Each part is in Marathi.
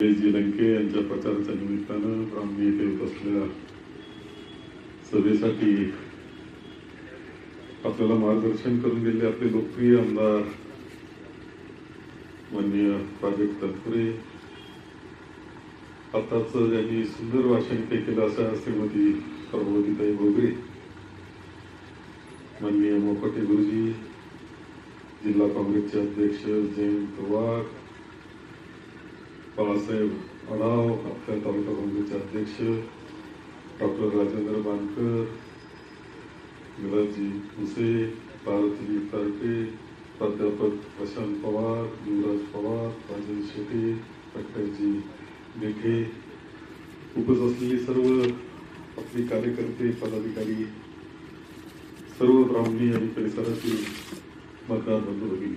जी लंके यांच्या प्रचाराच्या निमित्तानं ब्राह्मणी येथे होत असलेल्या सभेसाठी आपल्याला मार्गदर्शन करून गेले आपले लोकप्रिय आमदार माननीय प्राजक्त तनपुरे. आताच ज्यांनी सुंदर भाषण ते केलं असं श्रीमती प्रबोधिताई बोगरे माननीय मोकटे गुरुजी जिल्हा काँग्रेसचे अध्यक्ष जयंत वाघ बाळासाहेब अडाव आपल्या तालुका काँग्रेसचे अध्यक्ष डॉक्टर राजेंद्र बांदकर मिलाजी भुसे भारती तरटे प्राध्यापक प्रशांत पवार युवराज पवार राजन शेटे डॉक्टरजी मेघे खूपच असलेली सर्व आपले कार्यकर्ते पदाधिकारी सर्व ब्राह्मणी आणि परिसरातील मतदार बंधू भगिनी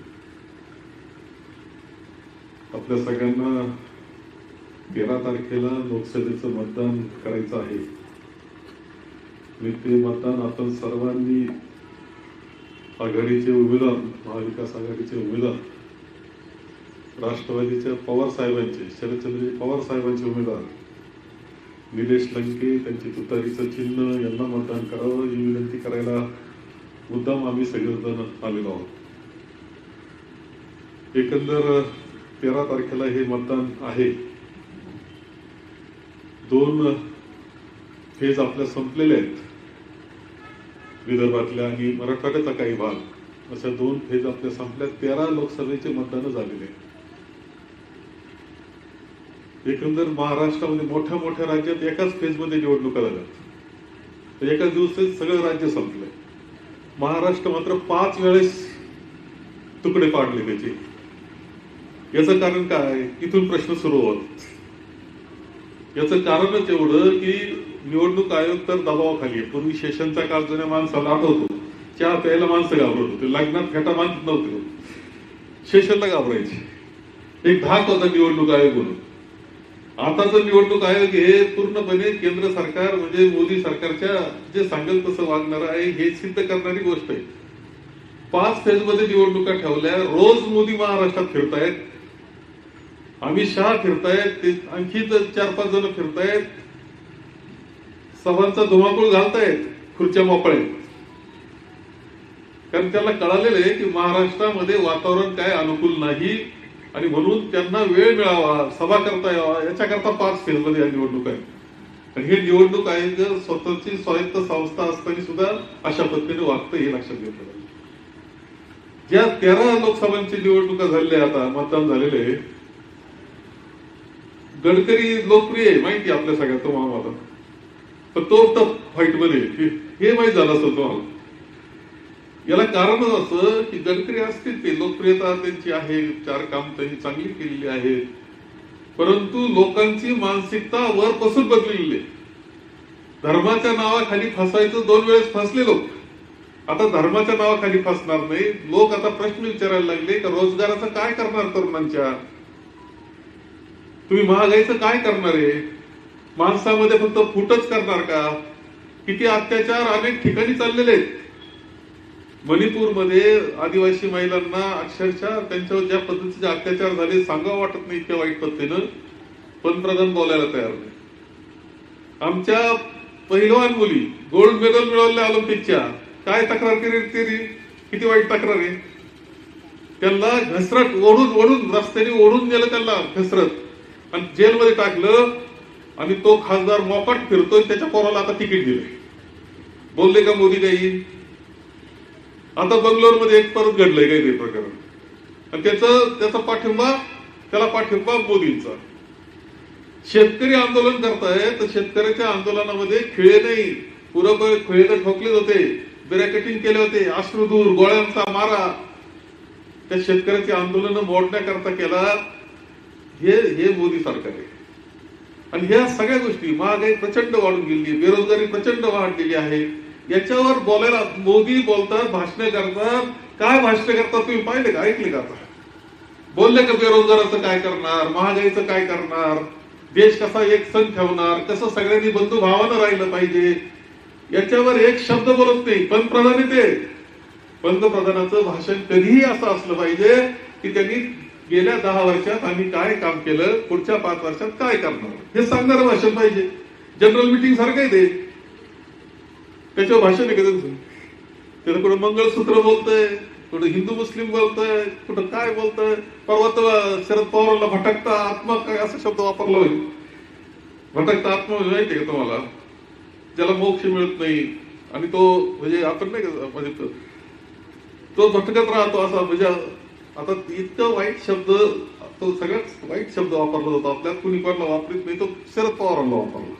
आपल्या सगळ्यांना तेरा तारखेला लोकसभेचं मतदान करायचं आहे. आणि ते मतदान आपण सर्वांनी आघाडीचे उमेदवार महाविकास आघाडीचे उमेदवार राष्ट्रवादीच्या पवार साहेबांचे शरदचंद्रजी पवार साहेबांचे उमेदवार निलेश लंके त्यांचे तुतारीचं चिन्ह यांना मतदान करावं ही विनंती करायला मुद्दाम आम्ही सगळेजण आलेलो आहोत. एकंदर तेरा तारखेला हे मतदान आहे. दोन फेज आपल्या संपलेले आहेत. विदर्भातल्या आणि मराठवाड्याचा काही भाग. अशा दोन फेज आपल्या संपल्या तेरा लोकसभेचे मतदान झालेले आहेत. एकंदर महाराष्ट्रामध्ये मोठ्या मोठ्या राज्यात एकाच फेजमध्ये निवडणुका झाल्यात. तर एकाच दिवसात सगळं राज्य संपलंय. महाराष्ट्र मात्र पाच वेळेस तुकडे पाडले त्याचे. याचं कारण काय? इथून प्रश्न सुरू होत. याचं कारणच एवढं की निवडणूक आयोग तर दबावाखाली आहे. पूर्वी शेषनचा काळ जुन्या माणसाला आठवतो. चहा प्यायला माणसं घाबरत होते. लग्नात फेटा मानत नव्हते. शेषनला घाबरायचे. एक धाक होता निवडणूक आयोग म्हणून. आताचं निवडणूक आयोग हे पूर्णपणे केंद्र सरकार म्हणजे मोदी सरकारच्या जे सांगेल तसं वागणार आहे हे सिद्ध करणारी गोष्ट आहे. पाच फेजमध्ये निवडणुका ठेवल्या. रोज मोदी महाराष्ट्रात फिरतायत. अमित शहा फिरतायत ते आणखी चार पाच जण फिरतायत. सभांचा धुमाकूळ घालतायत खुर्च्या मोकळे कारण त्यांना कळालेलं आहे की महाराष्ट्रामध्ये वातावरण काय अनुकूल नाही आणि म्हणून त्यांना वेळ मिळावा सभा करता यावा याच्याकरता पाच फेजमध्ये या निवडणूक आहे आणि हे निवडणूक आयोग स्वतःची स्वायत्त संस्था असताना सुद्धा अशा पद्धतीने वागतं हे लक्षात घेतलं ज्या तेरा लोकसभांची निवडणुका झालेल्या आता मतदान झालेले आहे गडकरी लोकप्रिय आहे माहिती आपल्या सगळ्या तो मला पण तो फाईटमध्ये हे माहीत झालं असं तुम्हाला. याला कारणच असं की गडकरी असतील ते लोकप्रियता त्यांची आहे चार काम त्यांनी चांगली केलेली आहेत. परंतु लोकांची मानसिकता वरपासून बदललेली आहे. धर्माच्या नावाखाली फसायचं दोन वेळेस फसले लोक. आता धर्माच्या नावाखाली फसणार नाही. लोक आता प्रश्न विचारायला लागले का रोजगाराचं काय करणार तरुणांच्या? तुम्ही महागाईचं काय करणार आहे? माणसामध्ये फक्त फुटच करणार का? किती अत्याचार अनेक ठिकाणी चाललेले आहेत. मणिपूरमध्ये आदिवासी महिलांना अक्षरशः त्यांच्यावर ज्या पद्धतीचे अत्याचार झाले सांगावं वाटत नाही इतक्या वाईट पद्धतीनं. पंतप्रधान बोलायला तयार नाही. आमच्या पहिलवान मुली गोल्ड मेडल मिळवल्या ऑलिम्पिकच्या काय तक्रार केली तरी? किती वाईट तक्रार आहे? त्यांना घसरत ओढून ओढून रस्त्याने ओढून गेलं त्यांना घसरत आणि जेलमध्ये टाकलं आणि तो खासदार मोकाट फिरतोय त्याच्या पोराला आता तिकीट दिलंय. बोलले का मोदी काही आता बंगलोरमध्ये एक परत घडलंय काही ते प्रकरण? आणि त्याचं त्याचा पाठिंबा त्याला पाठिंबा मोदींचा. शेतकरी आंदोलन करताय तर शेतकऱ्याच्या आंदोलनामध्ये खिळे नाही. पुरं खिळे तर ठोकले होते ब्रॅकेटिंग केले होते अश्रुधूर गोळ्यांचा मारा. त्या शेतकऱ्याचे आंदोलन मोडण्याकरता केला हे हे मोदी सरकार आहे. आणि ह्या सगळ्या गोष्टी महागाई प्रचंड वाढून गेली बेरोजगारी प्रचंड वाढलेली आहे. याच्यावर बोलायला मोदी बोलतात भाषण करतात. काय भाषण करतात तुम्ही पाहिले का? ऐकले का आता? बोलले का बेरोजगाराचं काय करणार? महागाईचं काय करणार? देश कसा एक सण ठेवणार? कसं सगळ्यांनी बंधू भावानं राहिलं पाहिजे. याच्यावर एक शब्द बोलत नाही पंतप्रधान ते पंतप्रधानाचं भाषण कधीही असं असलं पाहिजे की त्यांनी गेल्या दहा वर्षात आम्ही काय काम केलं पुढच्या पाच वर्षात काय करणार हे सांगणारं भाषण पाहिजे. जनरल मिटिंग सारखं आहे ते. त्याच्यावर भाषण आहे का त्यांचं? त्याला कुठं मंगळसूत्र बोलतंय कुठं हिंदू मुस्लिम बोलतंय कुठं काय बोलतंय? परवा तर शरद पवारांना भटकता आत्मा काय असा शब्द वापरला होईल भटकता आत्मा म्हणजे माहितीये का तुम्हाला? ज्याला मोक्ष मिळत नाही. आणि तो म्हणजे आपण नाही का म्हणजे तो भटकत राहतो असा म्हणजे आता इतकं वाईट शब्द तो सगळ्यात वाईट शब्द वापरला जातो. आपल्यात कुणी कोणाला वापरत नाही तो शरद पवारांना वापरला.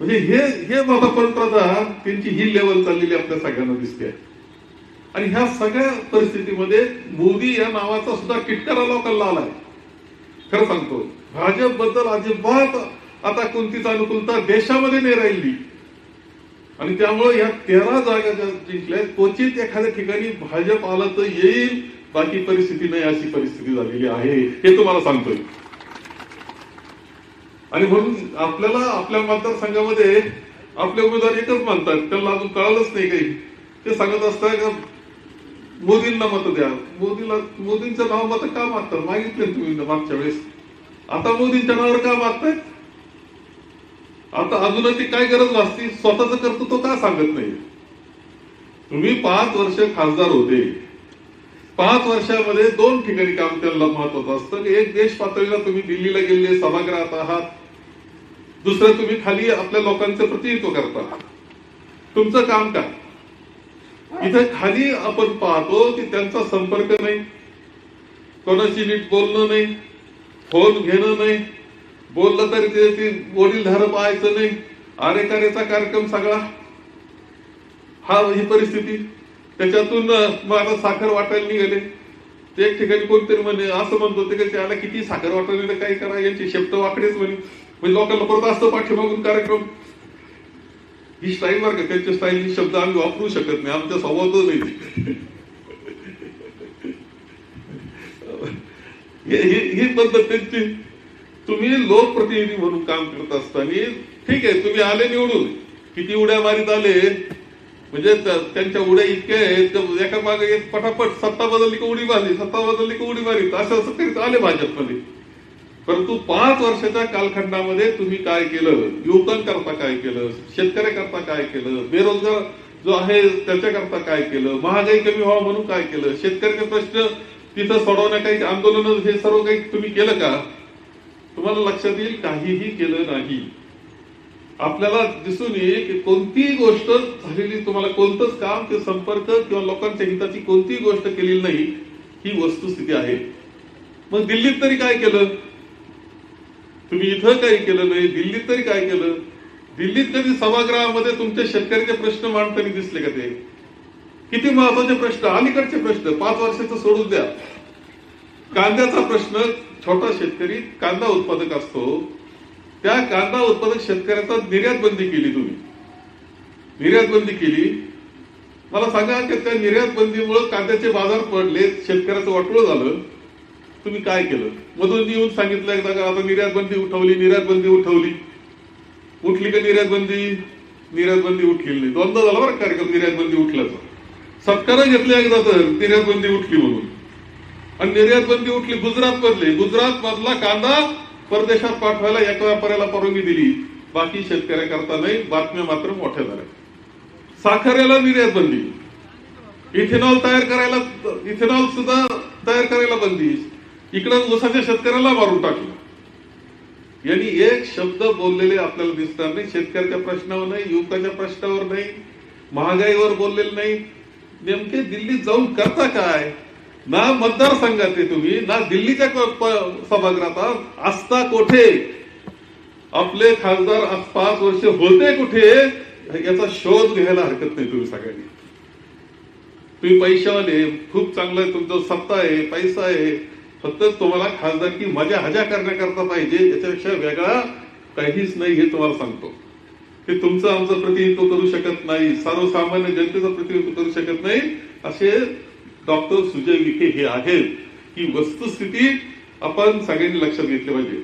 म्हणजे हे हे माझा पंतप्रधान त्यांची ही लेवल चाललेली आपल्या सगळ्यांना दिसते. आणि ह्या सगळ्या परिस्थितीमध्ये मोदी या नावाचा सुद्धा किटकारा लोकांना आलाय. खरं सांगतो भाजपबद्दल अजिबात आता कोणतीच अनुकूलता देशामध्ये नाही राहिली. आणि त्यामुळे या तेरा जागा ज्या जिंकल्या क्वचित एखाद्या ठिकाणी भाजप आलं तर येईल बाकी परिस्थिती नाही अशी परिस्थिती झालेली आहे हे तुम्हाला सांगतोय. आणि म्हणून आपल्याला आपल्या मतदारसंघामध्ये आपले उमेदवार एकच मानतात त्यांना अजून कळालंच नाही काही. ते सांगत असतात का मोदींना मत द्या. मोदीला मोदींचं नाव मत का मागतात? मागितले तुम्ही मागच्या वेळेस. आता मोदींच्या नावावर का मागतायत? आता अजूनही ती काय गरज भासती स्वतःच करतो तो का सांगत नाही? तुम्ही पाच वर्ष खासदार होते. पाच वर्षामध्ये दोन ठिकाणी काम त्यांना महत्वाचं असतं. की एक देश पातळीला तुम्ही दिल्लीला गेले सभागृहात आहात. दुसरं तुम्ही खाली आपल्या लोकांचं प्रतिनिधित्व करता. तुमचं काम काय? इथं खाली आपण पाहतो की त्यांचा संपर्क नाही. कोणाशी नीट बोलणं नाही. फोन घेणं नाही. बोललं तरी ते ती वडील धार पाहायचं नाही. आरेकारेचा कार्यक्रम सगळा. हा ही परिस्थिती. त्याच्यातून मला साखर वाटायला निघाले. ते एक ठिकाणी कोणतरी म्हणे असं म्हणत होते की त्याला किती साखर वाटायला काय करा यांचे शब्द वाकडेच म्हणे. म्हणजे लोकांना परत असतं पाठीमागून कार्यक्रम. ही स्टाईल बरं का त्यांच्या स्टाईल ही शब्द आम्ही वापरू शकत नाही आमच्या संवाद नाही ही पद्धत त्यांची. तुम्ही लोकप्रतिनिधी म्हणून काम करत असताना ठीक आहे तुम्ही आले निवडून. किती उड्या मारीत आले म्हणजे त्यांच्या उड्या इतक्या आहेत का एका मागे एक पटापट सत्ता बदलली की उडी मारली सत्ता बदलली की उडी मारली असं असं करीत आले भाजपमध्ये. परंतु पाच वर्षाच्या कालखंडामध्ये तुम्ही काय केलं? युवकांकरता काय केलं? शेतकऱ्याकरता काय केलं? बेरोजगार जो आहे त्याच्याकरता काय केलं? महागाई कमी व्हावं म्हणून काय केलं? शेतकऱ्याचे प्रश्न तिथं सोडवण्या काही आंदोलन हे सर्व काही तुम्ही केलं का? तुम्हाला लक्षात येईल काहीही केलं नाही. आपल्याला दिसून येईल की कोणतीही गोष्ट झालेली तुम्हाला कोणतंच काम किंवा संपर्क किंवा लोकांच्या हिताची कोणतीही गोष्ट केलेली नाही ही वस्तुस्थिती आहे. मग दिल्लीत तरी काय केलं? तुम्ही इथं काही केलं नाही दिल्लीत तरी काय केलं? दिल्लीत कधी सभागृहामध्ये तुमच्या शेतकऱ्याचे प्रश्न मांडताना दिसले का ते? किती महत्त्वाचे प्रश्न अलीकडचे प्रश्न पाच वर्षाचं सोडून द्या. कांद्याचा प्रश्न छोटा शेतकरी कांदा उत्पादक असतो त्या कांदा उत्पादक शेतकऱ्याचा निर्यात बंदी केली तुम्ही. निर्यात बंदी केली. मला सांगा की त्या निर्यात बंदीमुळे कांद्याचे बाजार पडले शेतकऱ्याचं वाटोळ झालं. तुम्ही काय केलं? मधून येऊन सांगितलं एकदा का आता निर्यात बंदी उठवली निर्यात बंदी उठवली. उठली का निर्यात बंदी? निर्यात बंदी उठलेली नाही. दोनदा झाला बरं कार्यक्रम निर्यात बंदी उठल्याचा. सत्कार घेतलं एकदा तर निर्यात बंदी उठली म्हणून. आणि निर्यात बंदी उठली गुजरात मधले. गुजरात मधला कांदा परदेशात पाठवायला एका व्यापाऱ्याला परवानगी दिली. बाकी शेतकऱ्याकरता नाही बातम्या मात्र मोठ्या झाल्या. साखरेला निर्यात बंदी. इथेनॉल तयार करायला इथेनॉल सुद्धा तयार करायला बंदी. इकडं ऊसाच्या शेतकऱ्याला मारून टाकलं. यांनी एक शब्द बोललेले आपल्याला दिसणार नाही. शेतकऱ्याच्या प्रश्नावर नाही युवकाच्या प्रश्नावर नाही महागाईवर बोललेले नाही. नेमके दिल्लीत जाऊन करता काय? ना मतदारसंघात आहे तुम्ही ना दिल्लीच्या सभागृहात. असता कोठे? आपले खासदार आज पाच वर्ष होते कुठे? याचा शोध घ्यायला हरकत नाही तुम्ही सगळ्यांनी. तुम्ही पैशावाले खूप चांगलं आहे तुमचं सत्ता आहे पैसा आहे. फक्त तुम्हाला खासदारकी मजा हजा करण्याकरता पाहिजे याच्यापेक्षा वेगळा काहीच नाही हे तुम्हाला सांगतो. की तुमचं आमचं प्रतिनिधित्व करू शकत नाही सर्वसामान्य जनतेचं प्रतिनिधित्व करू शकत नाही असे डॉक्टर सुजय विखे हे आहेत की वस्तुस्थिती आपण सगळ्यांनी लक्षात घेतली पाहिजे.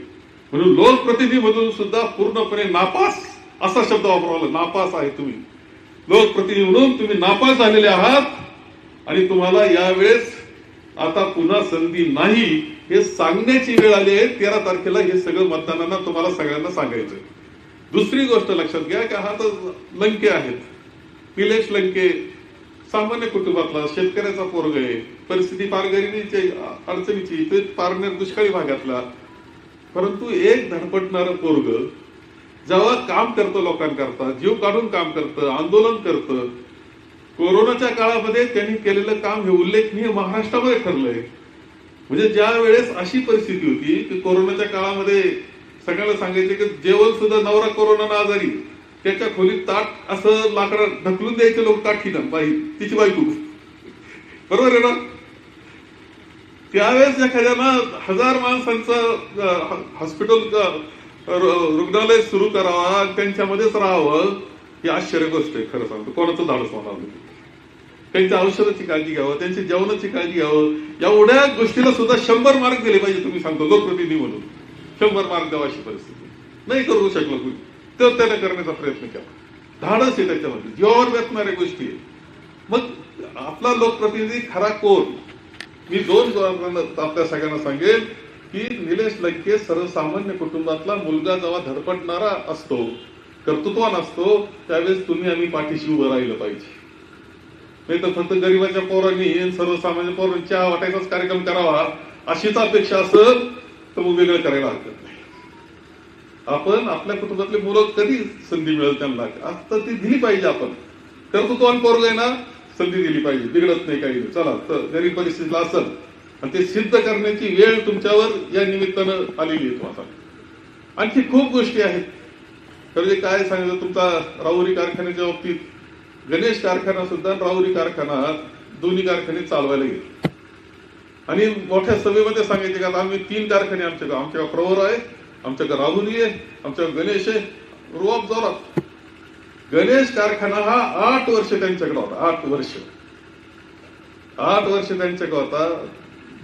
म्हणून लोकप्रतिनिधी मधून सुद्धा पूर्णपणे नापास असा शब्द वापरला नापास आहे तुम्ही. लोकप्रतिनिधी म्हणून तुम्ही नापास झालेले आहात आणि तुम्हाला यावेळेस आता पुन्हा संधी नाही हे सांगण्याची वेळ आली आहे. तेरा तारखेला हे सगळं मतदानांना तुम्हाला सगळ्यांना सांगायचं दुसरी गोष्ट लक्षात घ्या की हा तर लंके आहेत. निलेश लंके सामान्य कुटुंबातला शेतकऱ्याचा पोरग आहे. परिस्थिती फार गरिबीची अडचणीची ते फार म्हणजे दुष्काळी भागातला. परंतु एक धडपटणार पोरग जेव्हा काम करतं लोकांकरता जीव काढून काम करतं आंदोलन करतं कोरोनाच्या काळामध्ये त्यांनी केलेलं काम हे उल्लेखनीय महाराष्ट्रामध्ये ठरलंय. म्हणजे ज्या वेळेस अशी परिस्थिती होती की कोरोनाच्या काळामध्ये सगळ्याला सांगायचे की जेवण सुद्धा नवरा कोरोनानं आजारी. त्याच्या खोलीत ताट असं लाकडं ढकलून द्यायचे लोक काठीनं बाई तिची बायको. बरोबर आहे ना? त्यावेळेस एखाद्यानं हजार माणसांचं हॉस्पिटल रुग्णालय सुरू करावा त्यांच्यामध्येच राहावं ही आश्चर्य गोष्ट आहे खरं सांगतो. कोणाचं धाडस होणार त्यांच्या औषधाची काळजी घ्यावं त्यांची जेवणाची काळजी घ्यावं. एवढ्या गोष्टीला सुद्धा शंभर मार्क दिले पाहिजे तुम्ही सांगतो लोकप्रतिनिधी म्हणून. शंभर मार्क द्यावा अशी परिस्थिती. नाही करू शकलं तुम्ही तर त्याने करण्याचा प्रयत्न केला. धाडस आहे त्याच्यामध्ये. जीवावर बेतणाऱ्या गोष्टी आहे मग आपला लोकप्रतिनिधी खरा कोण? मी दोन आपल्या सगळ्यांना सांगेन की निलेश लंके सर्वसामान्य कुटुंबातला मुलगा जेव्हा धडपडणारा असतो कर्तृत्वान असतो त्यावेळेस तुम्ही आम्ही पाठीशी उभं राहिलं पाहिजे. नाही तर फक्त गरीबाच्या पोरांनी सर्वसामान्य पोरांनी वाटायचाच कार्यक्रम करावा अशीच अपेक्षा असेल तर मग वेगळं करायला हरकत नाही. आपण आपल्या कुटुंबातले मुलं कधी संधी मिळेल त्यांना? आता ती दिली पाहिजे आपण. कर्तृत्वान पोरग आहे ना संधी दिली पाहिजे. बिघडत नाही काही चला तर गरीब परिस्थितीला असेल आणि ते सिद्ध करण्याची वेळ तुमच्यावर या निमित्तानं आलेली आहे तुम्हाला आणखी खूप गोष्टी आहेत. तर जे म्हणजे काय सांगितलं तुमचा राहुरी कारखान्याच्या बाबतीत गणेश कारखाना सुद्धा राहुरी कारखाना दोन्ही कारखाने चालवायला गेले. आणि मोठ्या सभेमध्ये सांगायचे का आम्ही तीन कारखाने आमच्या गाव आमच्या प्रवर आहे. आमच्याकडे राहुरी आहे आमच्याकडे गणेश आहे. रुवाब जोरात. गणेश कारखाना हा आठ वर्ष त्यांच्याकडे होता आठ वर्ष. आठ वर्ष त्यांच्याकडे होता.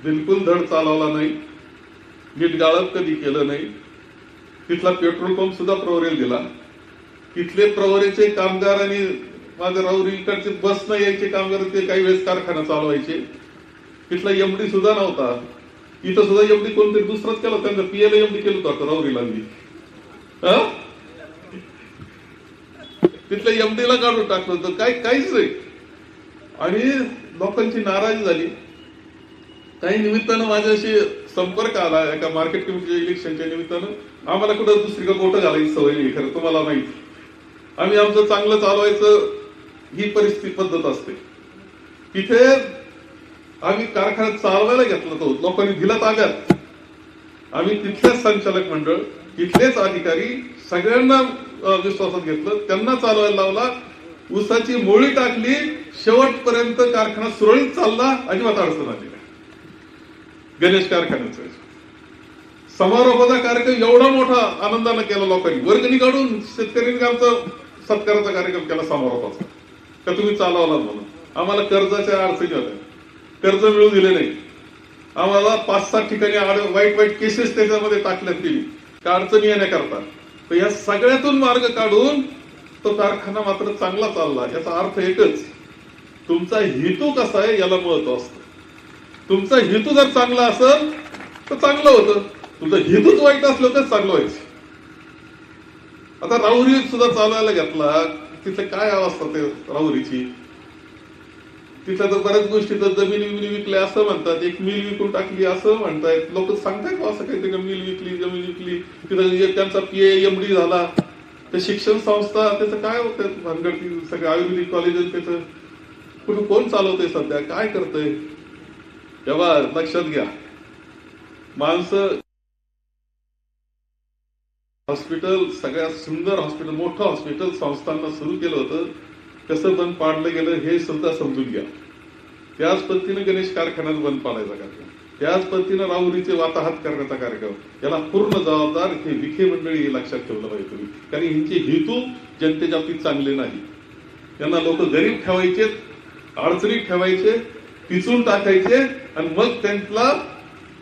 बिलकुल धड चालवला नाही. नीट गाळप कधी केलं नाही. तिथला पेट्रोल पंप सुद्धा प्रवरेल दिला. तिथले प्रवरेचे कामगार आणि माझ्या राहुरीकडचे बस न यायचे कामगार ते काही वेळेस कारखाना चालवायचे. तिथला एमडी सुद्धा नव्हता. इथं सुद्धा एमडी कोणतरी दुसराच केला त्यांचं पीएल एमडी केलं होतं राहुरीला तिथल्या हा? तिथल्या एमडीला काढून टाकलं होतं. काय काहीच नाही. आणि लोकांची नाराजी झाली. काही निमित्तानं माझ्याशी संपर्क आला एका मार्केट कमिटीच्या इलेक्शनच्या निमित्तानं. आम्हाला कुठं दुसरी का बोटं घालायची सवय नाही खरं तुम्हाला माहिती. आम्ही आमचं चांगलं चालवायचं ही परिस्थिती पद्धत असते. तिथे आम्ही कारखान्यात चालवायला घेतलं तो. लोकांनी दिला ताब्यात. आम्ही तिथलेच संचालक मंडळ तिथलेच अधिकारी सगळ्यांना विश्वासात घेतलं. त्यांना चालवायला लावला. ऊसाची मोळी टाकली. शेवटपर्यंत कारखाना सुरळीत चालला. अजिबात अडचण आली गणेश कारखान्याचा समारोपाचा कार्यक्रम एवढा मोठा आनंदानं केला लोकांनी. वर्गणी काढून शेतकऱ्यांनी आमचा सत्काराचा कार्यक्रम केला समारोपाचा? का तुम्ही चालवला म्हणून? आम्हाला कर्जाच्या अडचणी होत्या. कर्ज मिळू दिले नाही. आम्हाला पाच सात ठिकाणी आड- वाईट वाईट केसेस त्याच्यामध्ये टाकल्यात गेली का अडचणी येण्याकरता तर या सगळ्यातून मार्ग काढून तो कारखाना मात्र चांगला चालला. याचा अर्थ एकच. तुमचा हेतू कसा आहे याला महत्त्व असतं. तुमचा हेतू जर चांगला असेल तर चांगलं होतं. तुमचा हेतूच वाईट असलं तर चांगलं व्हायचं. आता राहुरी सुद्धा चालवायला घेतला. तिथे काय अवस्था ते राहुरीची? तिथं तर बऱ्याच गोष्टी तर जमिनी विमिनी विकल्या असं म्हणतात. एक मिल विकून टाकली असं म्हणतायत लोक सांगतायत असं काहीतरी मिल विकली जमीन विकली. तिथं त्यांचा पीए एमडी झाला. तर शिक्षण संस्था त्याचं काय होतं? भानगड ती आयुर्वेदिक कॉलेज त्याचं. कुठं कोण चालवतंय सध्या? काय करतंय? तेव्हा लक्षात घ्या. माणसं हॉस्पिटल सगळ्यात सुंदर हॉस्पिटल मोठं हॉस्पिटल संस्थांना सुरू केलं होतं. कसं बंद पाडलं गेलं हे सुद्धा समजून घ्या. त्याच पद्धतीने गणेश कारखान्यात बंद पाडायचा कार्यक्रम. त्याच पद्धतीनं राहुरीचे वाताहत करण्याचा कार्यक्रम. याला पूर्ण जबाबदार हे विखे मंडळी हे लक्षात ठेवलं पाहिजे तुम्ही. कारण ह्यांचे हेतू जनतेच्या बाबतीत चांगले नाही. त्यांना लोक गरीब ठेवायचे अडचणीत ठेवायचे पिचून टाकायचे आणि मग त्यांना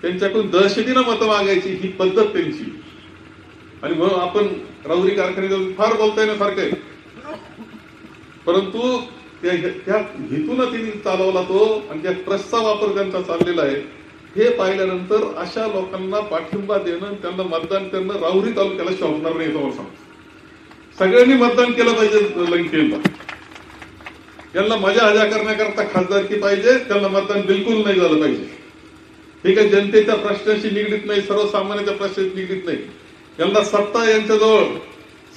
त्यांच्याकडून दहशतीनं मतं मागायची ही पद्धत त्यांची. आणि म्हणून आपण राहुरी कारखान्यात फार बोलता फार काही परंतु त्या त्या हेतून तिने चालवला तो आणि त्या ट्रस्टचा वापर त्यांचा चाललेला आहे. हे पाहिल्यानंतर अशा लोकांना पाठिंबा देणं त्यांना मतदान करणं राहुरी तालुक्याला शोभणार नाही तुम्हाला सांगतो. सगळ्यांनी मतदान केलं पाहिजे लंकेला. यांना मजा हजा करण्याकरता खासदारकी पाहिजे त्यांना मतदान बिलकुल नाही झालं पाहिजे. हे काय जनतेच्या प्रश्नाशी निगडीत नाही सर्वसामान्याच्या प्रश्नाशी निगडीत नाही. यांना सत्ता यांच्याजवळ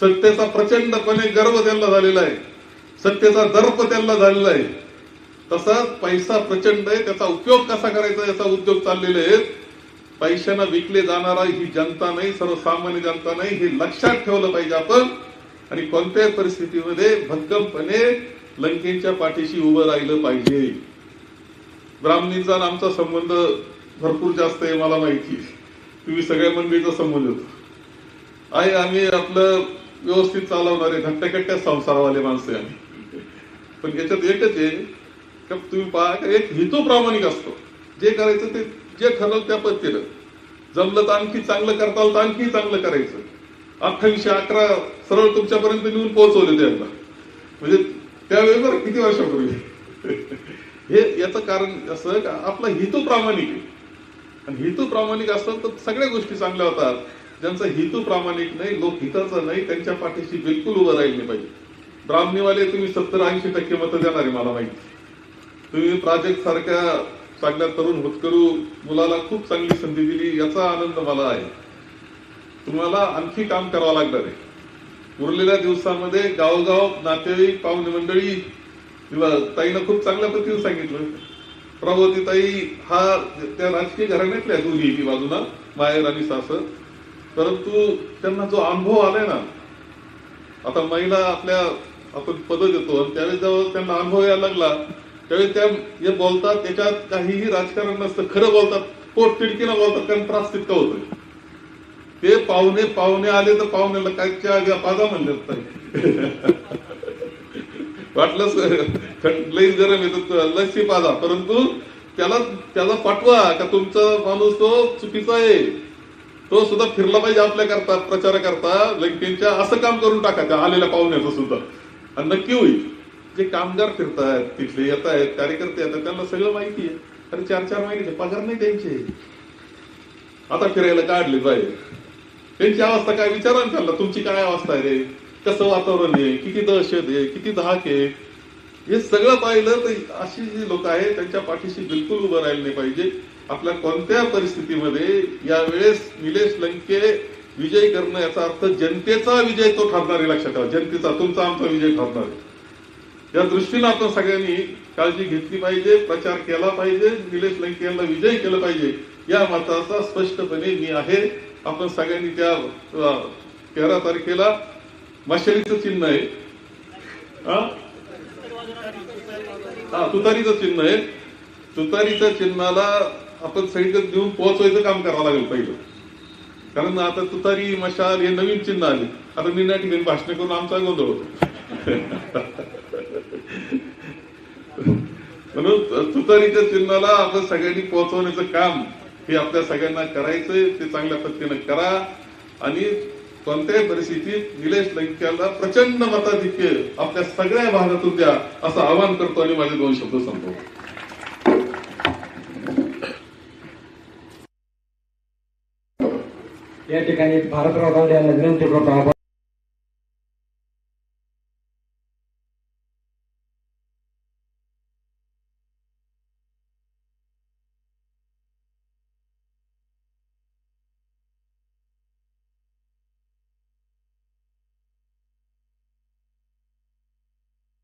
सत्तेचा प्रचंडपणे गर्व त्यांना झालेला आहे. सत्तेचा दर्प त्यांना झालेला आहे. तसाच पैसा प्रचंड आहे त्याचा उपयोग कसा करायचा याचा उद्योग चाललेले आहेत. पैशांना विकले जाणारा ही जनता नाही सर्वसामान्य जनता नाही हे लक्षात ठेवलं पाहिजे आपण. आणि कोणत्याही परिस्थितीमध्ये भक्कमपणे लंकेच्या पाठीशी उभं राहिलं पाहिजे. ब्राह्मणींचा आणि आमचा संबंध भरपूर जास्त आहे मला माहिती तुम्ही सगळ्या मंडळीचा संबंध होतो. आहे आम्ही आपलं व्यवस्थित चालवणारे धट्ट्याकट्ट्या संसारवाले माणसं आम्ही. पण याच्यात एकच आहे का तुम्ही पहा का एक हेतू प्रामाणिक असतो. जे करायचं ते जे ठरवलं त्या पद्धतीनं. जमलं तर आणखी चांगलं करता आलं तर आणखी चांगलं करायचं. अठ्ठावीसशे अकरा सरळ तुमच्यापर्यंत नेऊन पोहोचवले त्यांना म्हणजे त्यावेळी बरं किती वर्षापूर्वी? हे याचं कारण असं का आपला हेतू प्रामाणिक आहे. आणि हेतू प्रामाणिक असतात तर सगळ्या गोष्टी चांगल्या होतात. ज्यांचा हेतू प्रामाणिक नाही लोक हिताचा नाही त्यांच्या पाठीशी बिलकुल उभं राहिले नाही पाहिजे. ब्राह्मणीवाले तुम्ही सत्तर ऐंशी टक्के मतं देणार आहे मला माहिती. तुम्ही प्राजक्त सारख्या चांगल्या तरुण होतकरू मुलाला खूप चांगली संधी दिली याचा आनंद मला आहे. तुम्हाला आणखी काम करावं लागणार आहे. उरलेल्या दिवसामध्ये गावोगाव नातेवाईक पाहुणे मंडळी ताईनं खूप चांगल्या पद्धतीने सांगितलं. प्रभावती ताई हा त्या राजकीय घराण्यातल्या दोन्ही ती बाजूला माहेर आणि सासर. परंतु त्यांना जो अनुभव आलाय ना आता महिला आपल्या आपण पद देतो आणि त्यावेळेस जेव्हा त्यांना अनुभव यायला लागला त्यावेळी त्या जे बोलतात त्याच्यात काहीही राजकारण नसतं. खरं बोलतात पोट तिडकीला बोलतात कारण त्रास तितका होतोय. ते पाहुणे पाहुणे आले तर पाहुण्याला काय पाजा म्हणले वाटलंच लई गरम येतो लसी पाजा परंतु त्याला त्याला पाठवा का तुमचा माणूस तो चुकीचा आहे. तो सुद्धा फिरला पाहिजे आपल्या करता प्रचाराकरता लंकेच्या असं काम करून टाका त्या आलेल्या पाहुण्याचं सुद्धा. आणि नक्की होईल. जे कामगार फिरतायत तिथले येत आहेत कार्यकर्ते येतात त्यांना सगळं माहिती आहे. अरे चार चार महिन्याचे पगार नाही त्यांचे. आता फिरायला काढले बाहेर. त्यांची अवस्था काय? विचारा त्यांना तुमची काय अवस्था आहे रे? कसं वातावरण आहे? किती दहशत आहे? किती धाक आहे? हे सगळं पाहिलं तर अशी जी लोक आहेत त्यांच्या पाठीशी बिलकुल उभं राहिलं नाही पाहिजे. आपल्या कोणत्या परिस्थितीमध्ये यावेळेस निलेश लंके विजय करणं याचा अर्थ जनतेचा विजय तो ठरणार आहे लक्षात ठेवा. जनतेचा तुमचा आमचा विजय ठरणार आहे. या दृष्टीनं आपण सगळ्यांनी काळजी घेतली पाहिजे प्रचार केला पाहिजे निलेश लंके यांना विजय केला पाहिजे या मताचा स्पष्टपणे मी आहे. आपण सगळ्यांनी त्या तेरा तारखेला मशालीचं चिन्ह आहे. हा? हा तुतारीचं चिन्ह आहे. तुतारीच्या चिन्हाला आपण सगळीकडे देऊन पोहोचवायचं काम करावं लागेल पहिलं. कारण आता तुतारी मशाल हे नवीन चिन्ह आले. आता मी त्या ठिकाणी भाषण करून आमचा गोंधळ होतो. म्हणून तुतारीच्या चिन्हाला आपण सगळ्यांनी पोहोचवण्याचं काम हे आपल्या सगळ्यांना करायचंय ते चांगल्या पद्धतीनं करा. आणि कोणत्याही परिस्थितीत निलेश लंक्याला प्रचंड मताधिक्य आपल्या सगळ्या भागातून द्या असं आवाहन करतो आणि माझे दोन शब्द संपवतो. या ठिकाणी भारतराव गावडे यांना विनंती करतो आपण